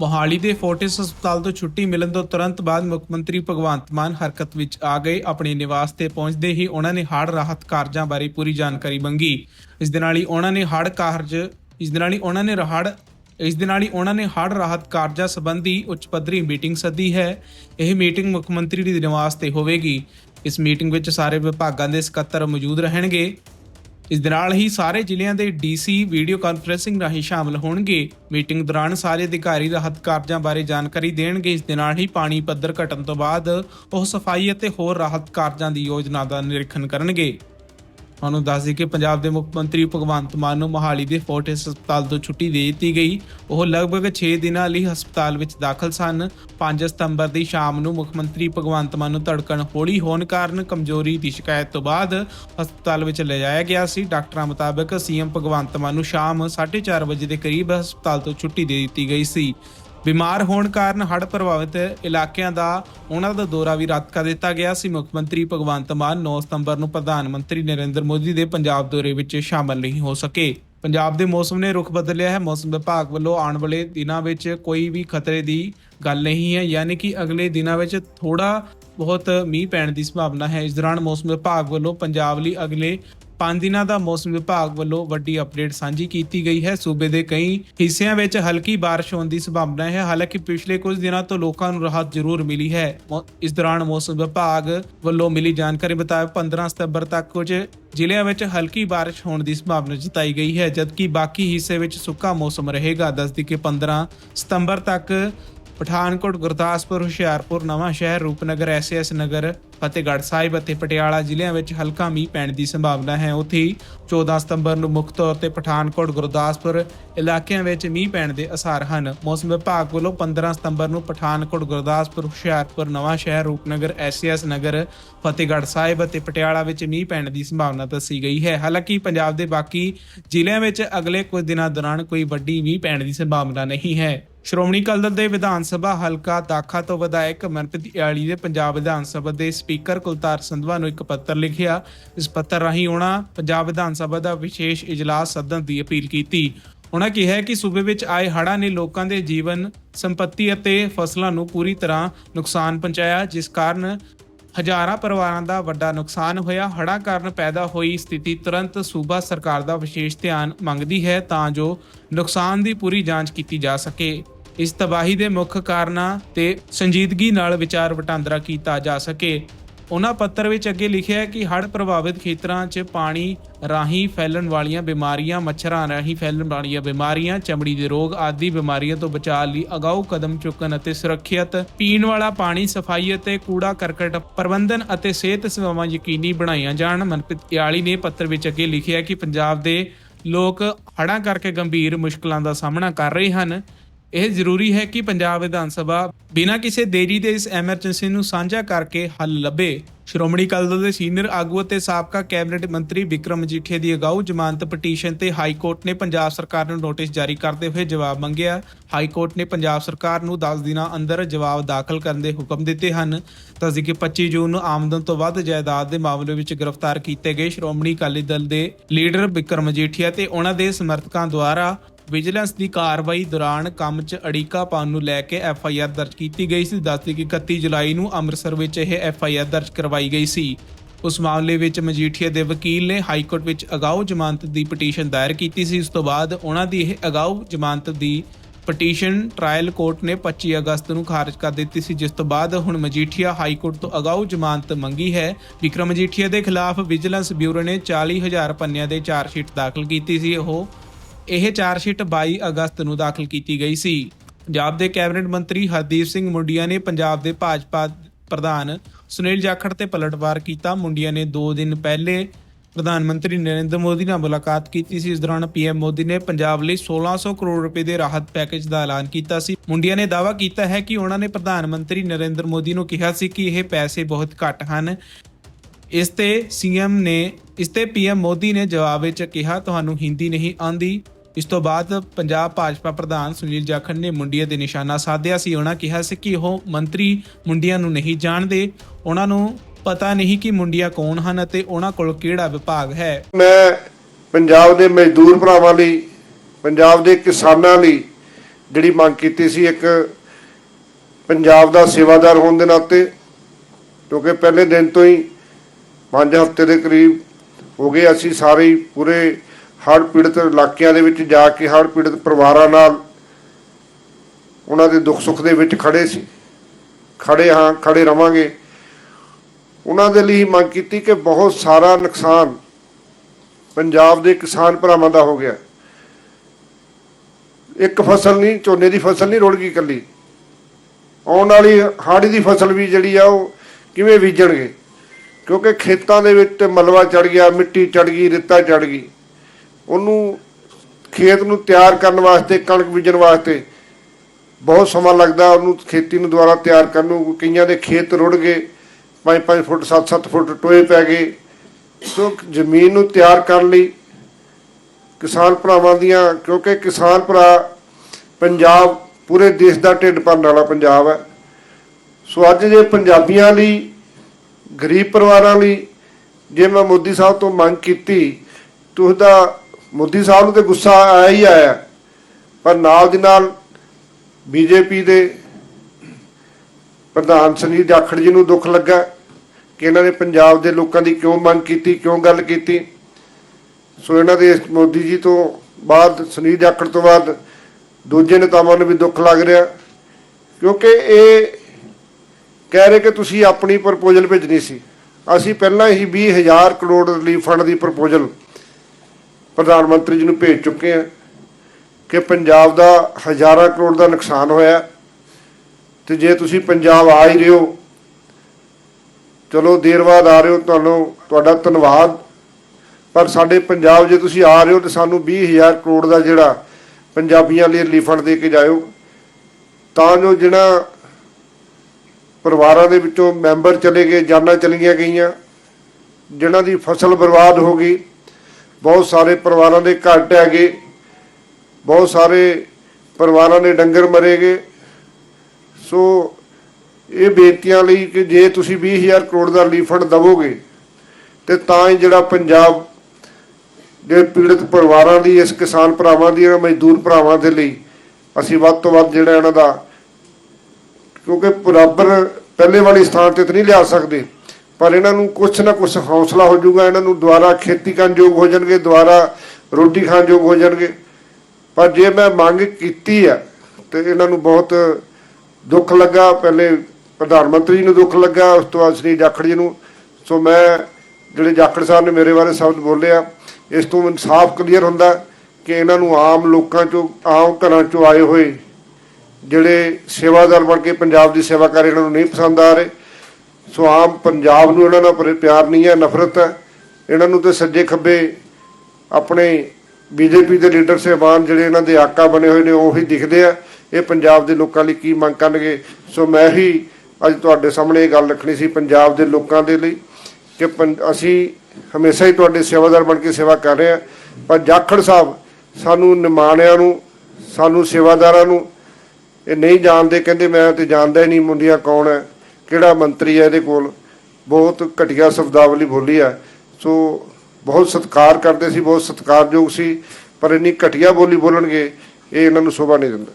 ਮੋਹਾਲੀ ਦੇ ਫੋਰਟਿਸ ਹਸਪਤਾਲ ਤੋਂ ਛੁੱਟੀ ਮਿਲਣ ਤੋਂ ਤੁਰੰਤ ਬਾਅਦ ਮੁੱਖ ਮੰਤਰੀ ਭਗਵੰਤ ਮਾਨ ਹਰਕਤ ਵਿੱਚ ਆ ਗਏ। ਆਪਣੇ ਨਿਵਾਸ ਤੇ ਪਹੁੰਚਦੇ ਹੀ ਉਹਨਾਂ ਨੇ ਹੜ੍ਹ ਰਾਹਤ ਕਾਰਜਾਂ ਬਾਰੇ ਪੂਰੀ ਜਾਣਕਾਰੀ ਮੰਗੀ। ਇਸ ਦੇ ਨਾਲ ਹੀ ਉਹਨਾਂ ਨੇ ਹੜ੍ਹ ਕਾਰਜ, ਇਸ ਦੇ ਨਾਲ ਹੀ ਉਹਨਾਂ ਨੇ ਹੜ੍ਹ ਇਸ ਦੇ ਨਾਲ ਹੀ ਉਹਨਾਂ ਨੇ ਹੜ੍ਹ ਰਾਹਤ ਕਾਰਜਾਂ ਸੰਬੰਧੀ ਉੱਚ ਪੱਧਰੀ ਮੀਟਿੰਗ ਸੱਦੀ ਹੈ। ਇਹ ਮੀਟਿੰਗ ਮੁੱਖ ਮੰਤਰੀ ਦੇ ਨਿਵਾਸ ਤੇ ਹੋਵੇਗੀ। ਇਸ ਮੀਟਿੰਗ ਵਿੱਚ ਸਾਰੇ ਵਿਭਾਗਾਂ ਦੇ ਸਕੱਤਰ ਮੌਜੂਦ ਰਹਿਣਗੇ। ਇਸ ਦੇ ਨਾਲ ਹੀ ਸਾਰੇ ਜ਼ਿਲ੍ਹਿਆਂ ਦੇ ਡੀਸੀ ਵੀਡੀਓ ਕਾਨਫਰੈਂਸਿੰਗ ਰਾਹੀਂ ਸ਼ਾਮਲ ਹੋਣਗੇ। ਮੀਟਿੰਗ ਦੌਰਾਨ ਸਾਰੇ ਅਧਿਕਾਰੀ ਰਾਹਤ ਕਾਰਜਾਂ ਬਾਰੇ ਜਾਣਕਾਰੀ ਦੇਣਗੇ। ਇਸ ਦੇ ਨਾਲ ਹੀ ਪਾਣੀ ਪੱਧਰ ਘਟਣ ਤੋਂ ਬਾਅਦ ਉਹ ਸਫ਼ਾਈ ਅਤੇ ਹੋਰ ਰਾਹਤ ਕਾਰਜਾਂ ਦੀ ਯੋਜਨਾ ਦਾ ਨਿਰੀਖਣ ਕਰਨਗੇ। ਤੁਹਾਨੂੰ ਦੱਸ ਦਈਏ ਕਿ ਪੰਜਾਬ ਦੇ ਮੁੱਖ ਮੰਤਰੀ ਭਗਵੰਤ ਮਾਨ ਨੂੰ ਮੋਹਾਲੀ ਦੇ ਫੋਰਟਿਸ ਹਸਪਤਾਲ ਤੋਂ ਛੁੱਟੀ ਦੇ ਦਿੱਤੀ ਗਈ। ਉਹ ਲਗਭਗ 6 ਦਿਨਾਂ ਲਈ ਹਸਪਤਾਲ ਵਿੱਚ ਦਾਖਲ ਸਨ। 5 ਸਤੰਬਰ ਦੀ ਸ਼ਾਮ ਨੂੰ ਮੁੱਖ ਮੰਤਰੀ ਭਗਵੰਤ ਮਾਨ ਨੂੰ ਧੜਕਣ ਹੌਲੀ ਹੋਣ ਕਾਰਨ ਕਮਜ਼ੋਰੀ ਦੀ ਸ਼ਿਕਾਇਤ ਤੋਂ ਬਾਅਦ ਹਸਪਤਾਲ ਵਿੱਚ ਲਿਜਾਇਆ ਗਿਆ ਸੀ। ਡਾਕਟਰਾਂ ਮੁਤਾਬਕ ਸੀਐਮ ਭਗਵੰਤ ਮਾਨ ਨੂੰ ਸ਼ਾਮ 4:30 ਵਜੇ ਦੇ ਕਰੀਬ ਹਸਪਤਾਲ ਤੋਂ ਛੁੱਟੀ ਦੇ ਦਿੱਤੀ ਗਈ ਸੀ। ਬਿਮਾਰ ਹੋਣ ਕਾਰਨ ਹੜ੍ਹ ਪ੍ਰਭਾਵਿਤ ਇਲਾਕਿਆਂ ਦਾ ਉਹਨਾਂ ਦਾ ਦੌਰਾ ਵੀ ਰੱਦ ਕਰ ਦਿੱਤਾ ਗਿਆ ਸੀ। ਮੁੱਖ ਮੰਤਰੀ ਭਗਵੰਤ ਮਾਨ 9 ਸਤੰਬਰ ਨੂੰ ਪ੍ਰਧਾਨ ਮੰਤਰੀ ਨਰਿੰਦਰ ਮੋਦੀ ਦੇ ਪੰਜਾਬ ਦੌਰੇ ਵਿੱਚ ਸ਼ਾਮਲ ਨਹੀਂ ਹੋ ਸਕੇ। ਪੰਜਾਬ ਦੇ ਮੌਸਮ ਨੇ ਰੁਖ ਬਦਲਿਆ ਹੈ। ਮੌਸਮ ਵਿਭਾਗ ਵੱਲੋਂ ਆਉਣ ਵਾਲੇ ਦਿਨਾਂ ਵਿੱਚ ਕੋਈ ਵੀ ਖਤਰੇ ਦੀ ਗੱਲ ਨਹੀਂ ਹੈ। ਯਾਨੀ ਕਿ ਅਗਲੇ ਦਿਨਾਂ ਵਿੱਚ ਥੋੜਾ ਬਹੁਤ ਮੀਂਹ ਪੈਣ ਦੀ ਸੰਭਾਵਨਾ ਹੈ। ਇਸ ਦੌਰਾਨ ਮੌਸਮ ਵਿਭਾਗ ਵੱਲੋਂ ਪੰਜਾਬ ਲਈ ਅਗਲੇ ਪੰਜ ਦਿਨਾਂ ਦਾ ਮੌਸਮ ਵਿਭਾਗ ਵੱਲੋਂ ਵੱਡੀ ਅਪਡੇਟ ਸਾਂਝੀ ਕੀਤੀ ਗਈ ਹੈ। ਸੂਬੇ ਦੇ ਕਈ ਹਿੱਸਿਆਂ ਵਿੱਚ ਹਲਕੀ ਬਾਰਿਸ਼ ਹੋਣ ਦੀ ਸੰਭਾਵਨਾ ਹੈ। ਹਾਲਾਂਕਿ ਪਿਛਲੇ ਕੁਝ ਦਿਨਾਂ ਤੋਂ ਲੋਕਾਂ ਨੂੰ ਰਾਹਤ ਜ਼ਰੂਰ ਮਿਲੀ ਹੈ। ਇਸ ਦੌਰਾਨ ਮੌਸਮ ਵਿਭਾਗ ਵੱਲੋਂ ਮਿਲੀ ਜਾਣਕਾਰੀ ਮੁਤਾਬਕ 15 ਸਤੰਬਰ ਤੱਕ ਕੁਝ ਜ਼ਿਲ੍ਹਿਆਂ ਵਿੱਚ ਹਲਕੀ ਬਾਰਿਸ਼ ਹੋਣ ਦੀ ਸੰਭਾਵਨਾ ਜਤਾਈ ਗਈ ਹੈ, ਜਦਕਿ ਬਾਕੀ ਹਿੱਸੇ ਵਿੱਚ ਸੁੱਕਾ ਮੌਸਮ ਰਹੇਗਾ। ਦੱਸਦੀ ਕਿ 15 ਸਤੰਬਰ ਤੱਕ ਪਠਾਨਕੋਟ, ਗੁਰਦਾਸਪੁਰ, ਹੁਸ਼ਿਆਰਪੁਰ ਨਵਾਂ ਸ਼ਹਿਰ ਰੂਪਨਗਰ, ਐਸਐਸ ਨਗਰ ਫਤਿਹਗੜ੍ਹ ਸਾਹਿਬ ਅਤੇ ਪਟਿਆਲਾ ਜ਼ਿਲ੍ਹਿਆਂ ਵਿੱਚ ਹਲਕਾ ਮੀਂਹ ਪੈਣ ਦੀ ਸੰਭਾਵਨਾ ਹੈ। ਉੱਥੇ ਹੀ 14 ਸਤੰਬਰ ਨੂੰ ਮੁੱਖ ਤੌਰ ਤੇ ਪਠਾਨਕੋਟ, ਗੁਰਦਾਸਪੁਰ ਇਲਾਕਿਆਂ ਵਿੱਚ ਮੀਂਹ ਪੈਣ ਦੇ ਅਸਾਰ ਹਨ। ਮੌਸਮ ਵਿਭਾਗ ਵੱਲੋਂ 15 ਸਤੰਬਰ ਨੂੰ ਪਠਾਨਕੋਟ, ਗੁਰਦਾਸਪੁਰ, ਹੁਸ਼ਿਆਰਪੁਰ ਨਵਾਂ ਸ਼ਹਿਰ ਰੂਪਨਗਰ ਐਸਐਸ ਨਗਰ, ਫਤਿਹਗੜ੍ਹ ਸਾਹਿਬ ਅਤੇ ਪਟਿਆਲਾ ਵਿੱਚ ਮੀਂਹ ਪੈਣ ਦੀ ਸੰਭਾਵਨਾ ਦੱਸੀ ਗਈ ਹੈ। ਹਾਲਾਂਕਿ ਪੰਜਾਬ ਦੇ ਬਾਕੀ ਜ਼ਿਲ੍ਹਿਆਂ ਵਿੱਚ ਅਗਲੇ ਕੁਝ ਦਿਨਾਂ ਦੌਰਾਨ ਕੋਈ ਵੱਡੀ ਮੀਂਹ ਪੈਣ ਦੀ ਸੰਭਾਵਨਾ ਨਹੀਂ ਹੈ। ਸ਼੍ਰੋਮਣੀ ਅਕਾਲੀ ਦਲ ਦੇ ਵਿਧਾਨ ਸਭਾ ਹਲਕਾ ਦਾਖਾ ਤੋਂ ਵਿਧਾਇਕ ਮਨਪ੍ਰੀਤ ਇਆਲੀ ਦੇ ਪੰਜਾਬ ਵਿਧਾਨ ਸਭਾ ਦੇ ਸਪੀਕਰ ਕੁਲਤਾਰ ਸੰਧਵਾ ਨੂੰ ਇੱਕ ਪੱਤਰ ਲਿਖਿਆ। ਇਸ ਪੱਤਰ ਰਾਹੀਂ ਉਹਨਾਂ ਪੰਜਾਬ ਵਿਧਾਨ ਸਭਾ ਦਾ ਵਿਸ਼ੇਸ਼ ਇਜਲਾਸ ਸੱਦਣ ਦੀ ਅਪੀਲ ਕੀਤੀ। ਉਹਨਾਂ ਕਿਹਾ ਕਿ ਸੂਬੇ ਵਿੱਚ ਆਏ ਹੜ੍ਹਾਂ ਨੇ ਲੋਕਾਂ ਦੇ ਜੀਵਨ ਸੰਪਤੀ ਅਤੇ ਫਸਲਾਂ ਨੂੰ ਪੂਰੀ ਤਰ੍ਹਾਂ ਨੁਕਸਾਨ ਪਹੁੰਚਾਇਆ, ਜਿਸ ਕਾਰਨ ਹਜ਼ਾਰਾਂ ਪਰਿਵਾਰਾਂ ਦਾ ਵੱਡਾ ਨੁਕਸਾਨ ਹੋਇਆ। ਹੜ੍ਹਾਂ ਕਾਰਨ ਪੈਦਾ ਹੋਈ ਸਥਿਤੀ ਤੁਰੰਤ ਸੂਬਾ ਸਰਕਾਰ ਦਾ ਵਿਸ਼ੇਸ਼ ਧਿਆਨ ਮੰਗਦੀ ਹੈ ਤਾਂ ਜੋ ਨੁਕਸਾਨ ਦੀ ਪੂਰੀ ਜਾਂਚ ਕੀਤੀ ਜਾ ਸਕੇ। ਇਸ ਤਬਾਹੀ ਦੇ ਮੁੱਖ ਕਾਰਨਾਂ ਤੇ ਸੰਜੀਦਗੀ ਨਾਲ ਵਿਚਾਰ ਵਟਾਂਦਰਾ ਕੀਤਾ ਜਾ ਸਕੇ। ਉਹਨਾਂ ਪੱਤਰ ਵਿੱਚ ਅੱਗੇ ਲਿਖਿਆ ਹੈ ਕਿ ਹੜ੍ਹ ਪ੍ਰਭਾਵਿਤ ਖੇਤਰਾਂ 'ਚ ਪਾਣੀ ਰਾਹੀਂ ਫੈਲਣ ਵਾਲੀਆਂ ਬਿਮਾਰੀਆਂ, ਮੱਛਰਾਂ ਰਾਹੀਂ ਫੈਲਣ ਵਾਲੀਆਂ ਬਿਮਾਰੀਆਂ, ਚਮੜੀ ਦੇ ਰੋਗ ਆਦਿ ਬਿਮਾਰੀਆਂ ਤੋਂ ਬਚਾਅ ਲਈ ਅਗਾਊ ਕਦਮ ਚੁੱਕਣ ਅਤੇ ਸੁਰੱਖਿਅਤ ਪੀਣ ਵਾਲਾ ਪਾਣੀ, ਸਫ਼ਾਈ ਅਤੇ ਕੂੜਾ ਕਰਕਟ ਪ੍ਰਬੰਧਨ ਅਤੇ ਸਿਹਤ ਸੇਵਾਵਾਂ ਯਕੀਨੀ ਬਣਾਈਆਂ ਜਾਣ। ਮਨਪ੍ਰੀਤ ਇਆਲੀ ਨੇ ਪੱਤਰ ਵਿੱਚ ਅੱਗੇ ਲਿਖਿਆ ਕਿ ਪੰਜਾਬ ਦੇ ਲੋਕ ਹੜ੍ਹਾਂ ਕਰਕੇ ਗੰਭੀਰ ਮੁਸ਼ਕਲਾਂ ਦਾ ਸਾਹਮਣਾ ਕਰ ਰਹੇ ਹਨ। ਇਹ ਜ਼ਰੂਰੀ ਹੈ ਕਿ ਪੰਜਾਬ ਵਿਧਾਨ ਸਭਾ ਬਿਨਾਂ ਕਿਸੇ ਦੇਰੀ ਦੇ ਇਸ ਐਮਰਜੈਂਸੀ ਨੂੰ ਸਾਂਝਾ ਕਰਕੇ ਹੱਲ ਲੱਭੇ। ਸ਼੍ਰੋਮਣੀ ਅਕਾਲੀ ਦਲ ਦੇ ਸੀਨੀਅਰ ਆਗੂ ਅਤੇ ਸਾਬਕਾ ਕੈਬਨਿਟ ਮੰਤਰੀ ਵਿਕਰਮ ਮਜੀਠੀਆ ਦੀ ਅਗਾਊ ਜ਼ਮਾਨਤ ਪਟੀਸ਼ਨ ਤੇ ਹਾਈ ਕੋਰਟ ਨੇ ਪੰਜਾਬ ਸਰਕਾਰ ਨੂੰ ਨੋਟਿਸ ਜਾਰੀ ਕਰਦੇ ਹੋਏ ਜਵਾਬ ਮੰਗਿਆ। ਹਾਈ ਕੋਰਟ ਨੇ ਪੰਜਾਬ ਸਰਕਾਰ ਨੂੰ 10 ਦਿਨਾਂ ਅੰਦਰ ਜਵਾਬ ਦਾਖਲ ਕਰਨ ਦੇ ਹੁਕਮ ਦਿੱਤੇ ਹਨ। ਤਾਂ ਕਿ 25 ਜੂਨ ਨੂੰ ਆਮਦਨ ਤੋਂ ਵੱਧ ਜਾਇਦਾਦ ਦੇ ਮਾਮਲੇ ਵਿੱਚ ਗ੍ਰਿਫਤਾਰ ਕੀਤੇ ਗਏ ਸ਼੍ਰੋਮਣੀ ਅਕਾਲੀ ਦਲ ਦੇ ਲੀਡਰ ਵਿਕਰਮ ਮਜੀਠੀਆ ਤੇ ਉਹਨਾਂ ਦੇ ਸਮਰਥਕਾਂ ਦੁਆਰਾ ਵਿਜੀਲੈਂਸ ਦੀ ਕਾਰਵਾਈ ਦੌਰਾਨ ਕੰਮ 'ਚ ਅੜੀਕਾ ਪਾਉਣ ਨੂੰ ਲੈ ਕੇ ਐਫ ਆਈ ਆਰ ਦਰਜ ਕੀਤੀ ਗਈ ਸੀ। ਦੱਸਦੀ ਕਿ 31 ਜੁਲਾਈ ਨੂੰ ਅੰਮ੍ਰਿਤਸਰ ਵਿੱਚ ਇਹ ਐਫ ਆਈ ਆਰ ਦਰਜ ਕਰਵਾਈ ਗਈ ਸੀ। ਉਸ ਮਾਮਲੇ ਵਿੱਚ ਮਜੀਠੀਆ ਦੇ ਵਕੀਲ ਨੇ ਹਾਈ ਕੋਰਟ ਵਿੱਚ ਅਗਾਊ ਜ਼ਮਾਨਤ ਦੀ ਪਟੀਸ਼ਨ ਦਾਇਰ ਕੀਤੀ ਸੀ। ਉਸ ਤੋਂ ਬਾਅਦ ਉਹਨਾਂ ਦੀ ਇਹ ਅਗਾਊ ਜ਼ਮਾਨਤ ਦੀ ਪਟੀਸ਼ਨ ਟ੍ਰਾਇਲ ਕੋਰਟ ਨੇ 25 ਅਗਸਤ ਨੂੰ ਖਾਰਜ ਕਰ ਦਿੱਤੀ ਸੀ, ਜਿਸ ਤੋਂ ਬਾਅਦ ਹੁਣ ਮਜੀਠੀਆ ਹਾਈ ਕੋਰਟ ਤੋਂ ਅਗਾਊ ਜ਼ਮਾਨਤ ਮੰਗੀ ਹੈ। ਵਿਕਰਮ ਮਜੀਠੀਆ ਦੇ ਖਿਲਾਫ ਵਿਜੀਲੈਂਸ ਬਿਊਰੋ ਨੇ 40000 ਪੰਨਿਆਂ ਦੇ ਚਾਰਜ ਸ਼ੀਟ ਦਾਖਲ ਕੀਤੀ ਸੀ। ਉਹ ਇਹ ਚਾਰਜਸ਼ੀਟ 22 ਅਗਸਤ ਨੂੰ ਦਾਖਲ ਕੀਤੀ ਗਈ ਸੀ। ਪੰਜਾਬ ਦੇ ਕੈਬਨਿਟ ਮੰਤਰੀ ਹਰਦੀਪ ਸਿੰਘ ਮੁੰਡੀਆਂ ਨੇ ਪੰਜਾਬ ਦੇ ਭਾਜਪਾ ਪ੍ਰਧਾਨ ਸੁਨੀਲ ਜਾਖੜ ਤੇ ਪਲਟਵਾਰ ਕੀਤਾ। ਮੁੰਡੀਆਂ ਨੇ 2 ਦਿਨ ਪਹਿਲੇ ਪ੍ਰਧਾਨ ਮੰਤਰੀ ਨਰਿੰਦਰ ਮੋਦੀ ਨਾਲ ਮੁਲਾਕਾਤ ਕੀਤੀ ਸੀ। ਇਸ ਦੌਰਾਨ ਪੀਐਮ ਮੋਦੀ ਨੇ ਪੰਜਾਬ ਲਈ 1600 ਕਰੋੜ ਰੁਪਏ ਦੇ ਰਾਹਤ ਪੈਕੇਜ ਦਾ ਐਲਾਨ ਕੀਤਾ ਸੀ। ਮੁੰਡੀਆਂ ਨੇ ਦਾਅਵਾ ਕੀਤਾ ਹੈ ਕਿ ਉਹਨਾਂ ਨੇ ਪ੍ਰਧਾਨ ਮੰਤਰੀ ਨਰਿੰਦਰ ਮੋਦੀ ਨੂੰ ਕਿਹਾ ਸੀ ਕਿ ਇਹ ਪੈਸੇ ਬਹੁਤ ਘੱਟ ਹਨ। ਇਸ ਤੇ ਸੀਐਮ ਨੇ, ਇਸ ਤੇ ਪੀਐਮ ਮੋਦੀ ਨੇ ਜਵਾਬ ਵਿੱਚ ਕਿਹਾ, ਤੁਹਾਨੂੰ ਹਿੰਦੀ ਨਹੀਂ ਆਂਦੀ ਇਸ ਤੋਂ ਬਾਅਦ ਪੰਜਾਬ ਭਾਜਪਾ ਪ੍ਰਧਾਨ ਸੁਨੀਲ ਜਾਖੜ ਨੇ ਮੁੰਡੀਆਂ ਦੇ ਨਿਸ਼ਾਨਾ ਸਾਧਿਆ ਸੀ। ਉਹਨਾਂ ਕਿਹਾ ਸੀ ਕਿ ਉਹ ਮੰਤਰੀ ਮੁੰਡੀਆਂ ਨੂੰ ਨਹੀਂ ਜਾਣਦੇ। ਉਹਨਾਂ ਨੂੰ ਪਤਾ ਨਹੀਂ ਕਿ ਮੁੰਡੀਆਂ ਕੌਣ ਹਨ ਅਤੇ ਉਹਨਾਂ ਕੋਲ ਕਿਹੜਾ ਵਿਭਾਗ ਹੈ। ਮੈਂ ਪੰਜਾਬ ਦੇ ਮਜ਼ਦੂਰ ਭਰਾਵਾਂ ਲਈ, ਪੰਜਾਬ ਦੇ ਕਿਸਾਨਾਂ ਲਈ ਜਿਹੜੀ ਮੰਗ ਕੀਤੀ ਸੀ, ਇੱਕ ਪੰਜਾਬ ਦਾ ਸੇਵਾਦਾਰ ਹੋਣ ਦੇ ਨਾਤੇ, ਕਿਉਂਕਿ ਪਹਿਲੇ ਦਿਨ ਤੋਂ ਹੀ 5 ਹਫ਼ਤੇ ਦੇ ਕਰੀਬ ਹੋ ਗਏ, ਅਸੀਂ ਸਾਰੇ ਪੂਰੇ ਹੜ੍ਹ ਪੀੜਤ ਇਲਾਕਿਆਂ ਦੇ ਵਿੱਚ ਜਾ ਕੇ ਹੜ੍ਹ ਪੀੜਤ ਪਰਿਵਾਰਾਂ ਨਾਲ ਉਹਨਾਂ ਦੇ ਦੁੱਖ ਸੁੱਖ ਦੇ ਵਿੱਚ ਖੜੇ ਸੀ। ਖੜੇ ਹਾਂ, ਖੜੇ ਰਵਾਂਗੇ। ਉਹਨਾਂ ਦੇ ਲਈ ਮੰਗ ਕੀਤੀ ਕਿ ਬਹੁਤ ਸਾਰਾ ਨੁਕਸਾਨ ਪੰਜਾਬ ਦੇ ਕਿਸਾਨ ਭਰਾਵਾਂ ਦਾ ਹੋ ਗਿਆ। ਇੱਕ ਫਸਲ ਨਹੀਂ, ਝੋਨੇ ਦੀ ਫਸਲ ਨਹੀਂ ਰੁੜ ਗਈ ਇਕੱਲੀ। ਆਉਣ ਵਾਲੀ ਹਾੜੀ ਦੀ ਫਸਲ ਵੀ ਜਿਹੜੀ ਆ ਉਹ ਕਿਵੇਂ ਬੀਜਣਗੇ? ਕਿਉਂਕਿ ਖੇਤਾਂ ਦੇ ਵਿੱਚ ਮਲਵਾ ਮਲਬਾ ਚੜ ਗਿਆ, ਮਿੱਟੀ ਚੜ ਗਈ, ਰੇਤਾ ਚੜ ਗਈ। ਉਹਨੂੰ ਖੇਤ ਨੂੰ ਤਿਆਰ ਕਰਨ ਵਾਸਤੇ, ਕਣਕ ਬੀਜਣ ਵਾਸਤੇ ਬਹੁਤ ਸਮਾਂ ਲੱਗਦਾ, ਉਹਨੂੰ ਖੇਤੀ ਨੂੰ ਦੁਬਾਰਾ ਤਿਆਰ ਕਰਨ ਨੂੰ ਕਈਆਂ ਦੇ ਖੇਤ ਰੁੜ ਗਏ 5-5 ਫੁੱਟ 7-7 ਫੁੱਟ ਟੋਏ ਪੈ ਗਏ। ਸੋ ਜ਼ਮੀਨ ਨੂੰ ਤਿਆਰ ਕਰਨ ਲਈ ਕਿਸਾਨ ਭਰਾਵਾਂ ਦੀਆਂ, ਕਿਉਂਕਿ ਕਿਸਾਨ ਭਰਾ ਪੰਜਾਬ ਪੂਰੇ ਦੇਸ਼ ਦਾ ਢਿੱਡ ਭਰਨ ਵਾਲਾ ਪੰਜਾਬ ਹੈ। ਸੋ ਅੱਜ ਜੇ ਪੰਜਾਬੀਆਂ ਲਈ, ਗਰੀਬ ਪਰਿਵਾਰਾਂ ਲਈ, ਜੇ ਮੈਂ ਮੋਦੀ ਸਾਹਿਬ ਤੋਂ ਮੰਗ ਕੀਤੀ, ਤਾਂ ਮੋਦੀ ਸਾਹਿਬ ਨੂੰ ਤੇ ਗੁੱਸਾ ਆਇਆ ਹੀ ਆਇਆ। ਪਰ ਨਾਲ ਦੀ ਨਾਲ ਬੀਜੇਪੀ ਦੇ ਪ੍ਰਧਾਨ ਸੁਨੀਲ ਜਾਖੜ ਜੀ ਨੂੰ ਦੁੱਖ ਲੱਗਾ ਕਿ ਇਹਨਾਂ ਨੇ ਪੰਜਾਬ ਦੇ ਲੋਕਾਂ ਦੀ ਕਿਉਂ ਮੰਗ ਕੀਤੀ, ਕਿਉਂ ਗੱਲ ਕੀਤੀ। ਸੋ ਇਹਨਾਂ ਦੇ ਮੋਦੀ ਜੀ ਤੋਂ ਬਾਅਦ ਸੁਨੀਲ ਜਾਖੜ ਤੋਂ ਬਾਅਦ ਦੂਜੇ ਨੇਤਾਵਾਂ ਨੂੰ ਵੀ ਦੁੱਖ ਲੱਗ ਰਿਹਾ। ਕਿਉਂਕਿ ਇਹ ਕਹਿ ਰਹੇ ਕਿ ਤੁਸੀਂ ਆਪਣੀ ਪ੍ਰਪੋਜ਼ਲ ਭੇਜਣੀ ਸੀ। ਅਸੀਂ ਪਹਿਲਾਂ ਹੀ 20000 ਕਰੋੜ ਰਿਲੀਫ ਫੰਡ ਦੀ ਪ੍ਰਪੋਜ਼ਲ ਪ੍ਰਧਾਨ ਮੰਤਰੀ ਜੀ ਨੂੰ ਭੇਜ ਚੁੱਕੇ ਹਾਂ ਕਿ ਪੰਜਾਬ ਦਾ ਹਜ਼ਾਰਾਂ ਕਰੋੜ ਦਾ ਨੁਕਸਾਨ ਹੋਇਆ ਤੇ ਜੇ ਤੁਸੀਂ ਪੰਜਾਬ ਆ ਹੀ ਰਹੇ ਹੋ, ਚਲੋ ਦੇਰ ਬਾਅਦ ਆ ਰਹੇ ਹੋ, ਤੁਹਾਨੂੰ ਤੁਹਾਡਾ ਧੰਨਵਾਦ। ਪਰ ਸਾਡੇ ਪੰਜਾਬ ਜੇ ਤੁਸੀਂ ਆ ਰਹੇ ਹੋ ਤੇ ਸਾਨੂੰ 20000 ਕਰੋੜ ਦਾ ਜਿਹੜਾ ਪੰਜਾਬੀਆਂ ਲਈ ਰਿਲੀਫ ਫੰਡ ਦੇ ਕੇ ਜਾਇਓ, ਤਾਂ ਜੋ ਜਿਹੜਾ ਪਰਿਵਾਰਾਂ ਦੇ ਵਿੱਚੋਂ ਮੈਂਬਰ ਚਲੇ ਗਏ, ਜਾਨਾਂ ਚਲੀਆਂ ਗਈਆਂ, ਜਿਨ੍ਹਾਂ ਦੀ ਫਸਲ ਬਰਬਾਦ ਹੋ ਗਈ ਬਹੁਤ ਸਾਰੇ ਪਰਿਵਾਰਾਂ ਦੇ ਘਰ ਢਹਿ ਗਏ। ਬਹੁਤ ਸਾਰੇ ਪਰਿਵਾਰਾਂ ਦੇ ਡੰਗਰ ਮਰੇ ਗਏ। ਸੋ ਇਹ ਬੇਨਤੀਆਂ ਲਈ ਕਿ ਜੇ ਤੁਸੀਂ 20000 ਕਰੋੜ ਦਾ ਰਿਲੀਫ ਫੰਡ ਦਵੋਗੇ, ਤੇ ਤਾਂ ਹੀ ਜਿਹੜਾ ਪੰਜਾਬ ਦੇ ਪੀੜਤ ਪਰਿਵਾਰਾਂ ਦੀ, ਇਸ ਕਿਸਾਨ ਭਰਾਵਾਂ ਦੀ, ਇਹਨਾਂ ਮਜ਼ਦੂਰ ਭਰਾਵਾਂ ਦੇ ਲਈ ਅਸੀਂ ਵੱਧ ਤੋਂ ਵੱਧ ਜਿਹੜਾ ਇਹਨਾਂ ਦਾ, ਕਿਉਂਕਿ ਬਰਾਬਰ ਪਹਿਲੇ ਵਾਲੀ ਸਥਾਨ ਤੇ ਤਾਂ ਨਹੀਂ ਲਿਆ ਸਕਦੇ। ਪਰ ਇਹਨਾਂ ਨੂੰ ਕੁਛ ਨਾ ਕੁਛ ਹੌਸਲਾ ਹੋ ਜਾਊਗਾ, ਇਹਨਾਂ ਨੂੰ ਦੁਬਾਰਾ ਖੇਤੀ ਕਰਨ ਯੋਗ ਹੋ ਜਾਣਗੇ ਦੁਬਾਰਾ ਰੋਟੀ ਖਾਣ ਯੋਗ ਹੋ ਜਾਣਗੇ। ਪਰ ਜੇ ਮੈਂ ਮੰਗ ਕੀਤੀ ਆ, ਤੇ ਇਹਨਾਂ ਨੂੰ ਬਹੁਤ ਦੁੱਖ ਲੱਗਾ। ਪਹਿਲੇ ਪ੍ਰਧਾਨ ਮੰਤਰੀ ਨੂੰ ਦੁੱਖ ਲੱਗਾ, ਉਸ ਤੋਂ ਬਾਅਦ ਸ੍ਰੀ ਜਾਖੜ ਜੀ ਨੂੰ। ਸੋ ਮੈਂ ਜਿਹੜੇ ਜਾਖੜ ਸਾਹਿਬ ਨੇ ਮੇਰੇ ਬਾਰੇ ਸ਼ਬਦ ਬੋਲੇ ਆ ਇਸ ਤੋਂ ਇਨਸਾਫ ਕਲੀਅਰ ਹੁੰਦਾ ਕਿ ਇਹਨਾਂ ਨੂੰ ਆਮ ਲੋਕਾਂ ਚੋਂ, ਆਮ ਘਰਾਂ ਚੋਂ ਆਏ ਹੋਏ ਜਿਹੜੇ ਸੇਵਾਦਾਰ ਬਣ ਕੇ ਪੰਜਾਬ ਦੀ ਸੇਵਾ ਕਰ ਰਹੇ ਇਹਨਾਂ ਨੂੰ ਨਹੀਂ ਪਸੰਦ ਆ ਰਹੇ। ਸੋ ਆਮ ਪੰਜਾਬ ਨੂੰ ਇਹਨਾਂ ਨਾਲ ਪਰ- ਪਿਆਰ ਨਹੀਂ ਹੈ, ਨਫ਼ਰਤ ਹੈ। ਇਹਨਾਂ ਨੂੰ ਤੇ ਸੱਜੇ ਖੱਬੇ ਆਪਣੇ ਬੀਜੇਪੀ ਦੇ ਲੀਡਰ ਸਾਹਿਬਾਨ ਜਿਹੜੇ ਇਹਨਾਂ ਦੇ ਆਕਾ ਬਣੇ ਹੋਏ ਨੇ, ਉਹੀ ਦਿਖਦੇ ਆ। ਇਹ ਪੰਜਾਬ ਦੇ ਲੋਕਾਂ ਲਈ ਕੀ ਮੰਗ ਕਰਨਗੇ? ਸੋ ਮੈਂ ਹੀ ਅੱਜ ਤੁਹਾਡੇ ਸਾਹਮਣੇ ਇਹ ਗੱਲ ਰੱਖਣੀ ਸੀ, ਪੰਜਾਬ ਦੇ ਲੋਕਾਂ ਦੇ ਲਈ ਕਿ ਪੰ- ਅਸੀਂ ਹਮੇਸ਼ਾ ਹੀ ਤੁਹਾਡੇ ਸੇਵਾਦਾਰ ਬਣ ਕੇ ਸੇਵਾ ਕਰ ਰਹੇ ਹਾਂ। ਪਰ ਜਾਖੜ ਸਾਹਿਬ ਸਾਨੂੰ ਨਿਮਾਣਿਆਂ ਨੂੰ, ਸਾਨੂੰ ਸੇਵਾਦਾਰਾਂ ਨੂੰ ਇਹ ਨਹੀਂ ਜਾਣਦੇ, ਕਹਿੰਦੇ ਮੈਂ ਤੇ ਜਾਣਦਾ ਹੀ ਨਹੀਂ ਮੁੰਡੀਆਂ ਕੌਣ ਹੈ। ਕਿਹੜਾ ਮੰਤਰੀ ਹੈ ਇਹਦੇ ਕੋਲ ਬਹੁਤ ਘਟੀਆ ਸ਼ਬਦਾਵਲੀ ਬੋਲੀ ਹੈ। ਸੋ ਬਹੁਤ ਸਤਿਕਾਰ ਕਰਦੇ ਸੀ, ਬਹੁਤ ਸਤਿਕਾਰਯੋਗ ਸੀ, ਪਰ ਇੰਨੀ ਘਟੀਆ ਬੋਲੀ ਬੋਲਣਗੇ, ਇਹ ਇਹਨਾਂ ਨੂੰ ਸ਼ੋਭਾ ਨਹੀਂ ਦਿੰਦਾ।